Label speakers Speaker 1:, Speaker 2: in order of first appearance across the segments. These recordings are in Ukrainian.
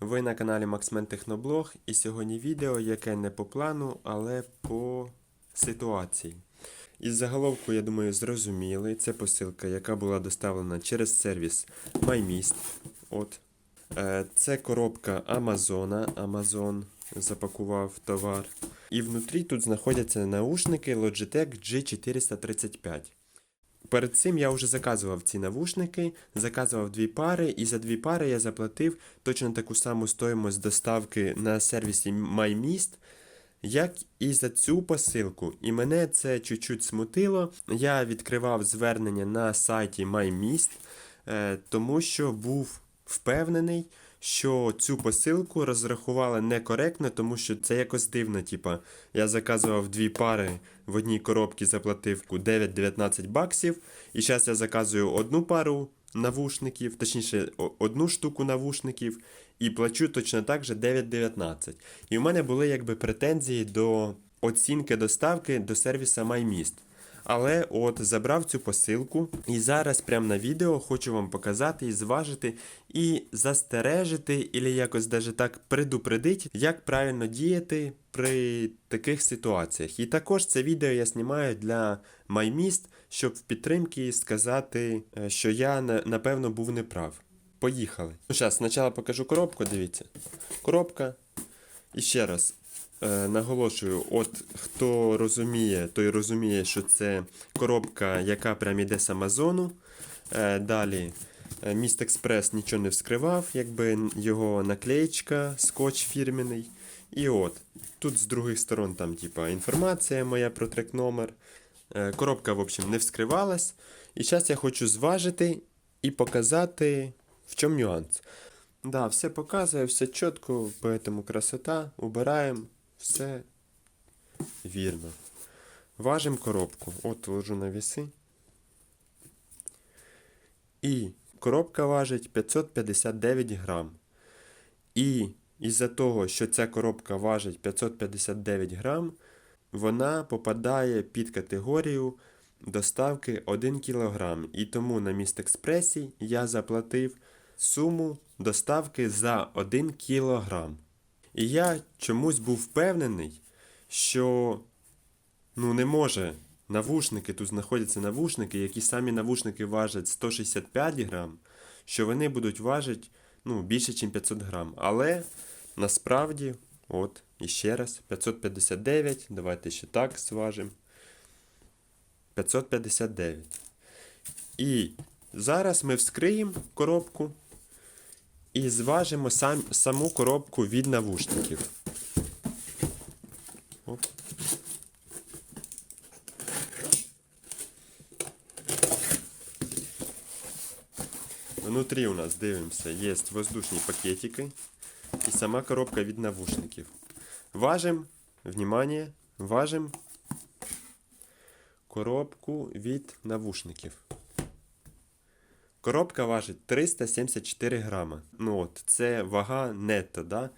Speaker 1: Ви на каналі Maxman Техноблог і сьогодні відео, яке не по плану, але по ситуації. Із заголовку, я думаю, зрозуміли. Це посилка, яка була доставлена через сервіс MyMist. От. Е, Це коробка Амазона. Amazon запакував товар. І внутрі тут знаходяться наушники Logitech G435. Перед цим я вже заказував ці навушники, заказував дві пари, і за дві пари я заплатив точно таку саму стоїмость доставки на сервісі MyMist, як і за цю посилку. І мене це чуть-чуть смутило. Я відкривав звернення на сайті MyMist, е, тому що був впевнений, що цю посилку розрахували некоректно, тому що це якось дивно. Типа, я заказував дві пари в одній коробці, заплатив 9-19 баксів, і зараз я заказую одну пару навушників, точніше, одну штуку навушників, і плачу точно так же 9-19. І у мене були якби претензії до оцінки доставки до сервіса MyMist. Але от забрав цю посилку, і зараз прямо на відео хочу вам показати і зважити, і застережити, і якось даже так предупредити, як правильно діяти при таких ситуаціях. І також це відео я знімаю для MyMist, щоб в підтримці сказати, е, що я напевно був неправ. Поїхали. Ну, зараз спочатку покажу коробку, дивіться. Коробка. І ще раз, наголошую, от хто розуміє, той розуміє, що це коробка, яка прям іде з Амазону. Е, далі е, Міст Експрес нічого не вскривав, якби його наклеєчка, скотч фірменний. І от, тут з других сторон там, типа, інформація моя про трек номер. Е, коробка, в общем, не вскривалась. І зараз я хочу зважити і показати, в чому нюанс. Да, все показує, все чітко, поэтому красота, убираємо, все вірно. Важимо коробку. От ложу на віси. І коробка важить 559 грам. І із-за того, що ця коробка важить 559 грам, вона попадає під категорію доставки 1 кг. І тому на міст експресі я заплатив суму доставки за 1 кг. І я чомусь був впевнений, що ну не може. Навушники, тут знаходяться навушники, які самі навушники важать 165 грам, що вони будуть важити ну, більше, ніж 500 грам. Але насправді, от, іще раз, 559, давайте ще так зважимо. 559. І зараз ми вскриємо коробку і зважимо сам, саму коробку від навушників. Внутрі у нас дивимося, є воздушні пакетики і сама коробка від навушників. Важим, внимание, важим коробку від навушників. Коробка важить 374 грама. Ну от, це вага нетто, да?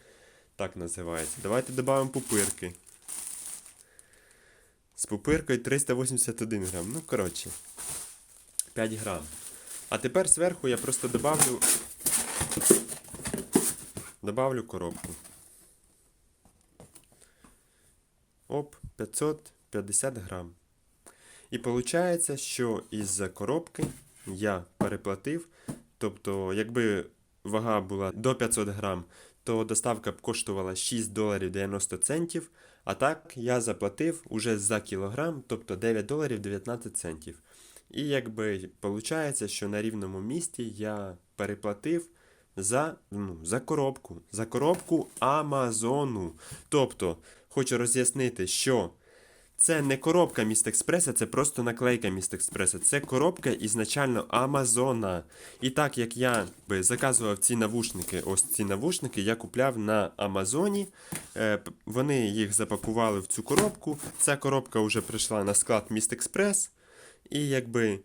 Speaker 1: Так називається. Давайте додамо пупирки. З пупиркою 381 грам. Ну, коротше, 5 грам. А тепер зверху я просто добавлю. Добавлю коробку. Оп, 550 грам. І виходить, що із-за коробки я переплатив. Тобто, якби вага була до 500 грам, то доставка б коштувала 6 доларів 90 центів. А так я заплатив уже за кілограм, тобто 9 доларів 19 центів. І якби виходить, що на рівному місці я переплатив за, ну, за коробку. За коробку Амазону. Тобто, хочу роз'яснити, що це не коробка Міст Експреса, це просто наклейка Міст Експреса. Це коробка ізначально Амазона. І так як я би заказував ці навушники, ось ці навушники, я купляв на Амазоні. Е, Вони їх запакували в цю коробку. Ця коробка вже прийшла на склад Міст Експрес. І якби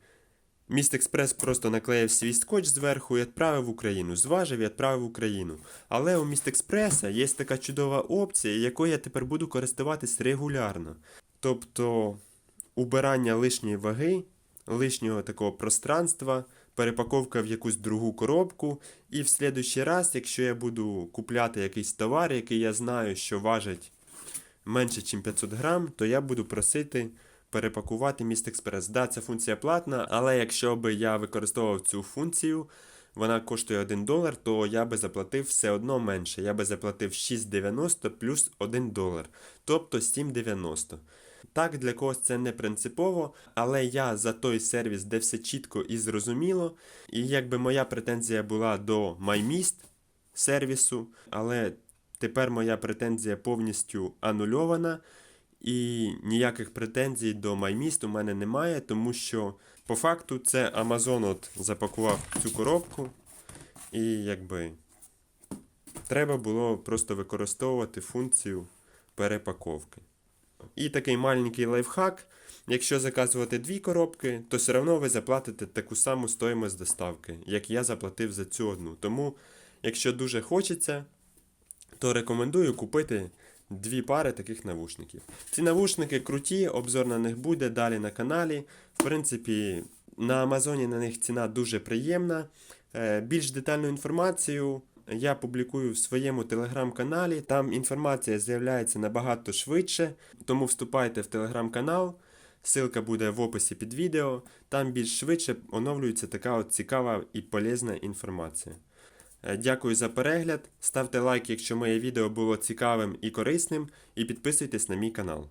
Speaker 1: Міст Експрес просто наклеїв свій скотч зверху і відправив в Україну. Зважив і відправив в Україну. Але у Міст Експреса є така чудова опція, якою я тепер буду користуватись регулярно. Тобто убирання лишньої ваги, лишнього такого пространства перепаковка в якусь другу коробку. І в слідуючий раз, якщо я буду купляти якийсь товар, який я знаю, що важить менше, ніж 500 грам, то я буду просити перепакувати Міст Експрес. Да, ця функція платна, але якщо би я використовував цю функцію, вона коштує 1 долар, то я би заплатив все одно менше. Я би заплатив 6,90 плюс 1 долар, тобто 7,90. Так, для когось це не принципово, але я за той сервіс, де все чітко і зрозуміло. І якби моя претензія була до MyMist сервісу, але тепер моя претензія повністю анульована. І ніяких претензій до MyMist у мене немає, тому що по факту це Amazon от запакував цю коробку, і якби треба було просто використовувати функцію перепаковки. І такий маленький лайфхак. Якщо заказувати дві коробки, то все одно ви заплатите таку саму стоїмость доставки, як я заплатив за цю одну. Тому, якщо дуже хочеться, то рекомендую купити дві пари таких навушників. Ці навушники круті, обзор на них буде далі на каналі. В принципі, на Амазоні на них ціна дуже приємна. Е, Більш детальну інформацію я публікую в своєму телеграм-каналі. Там інформація з'являється набагато швидше, тому вступайте в телеграм-канал. Ссылка буде в описі під відео. Там більш швидше оновлюється така от цікава і полезна інформація. Е, Дякую за перегляд. Ставте лайк, якщо моє відео було цікавим і корисним, і підписуйтесь на мій канал.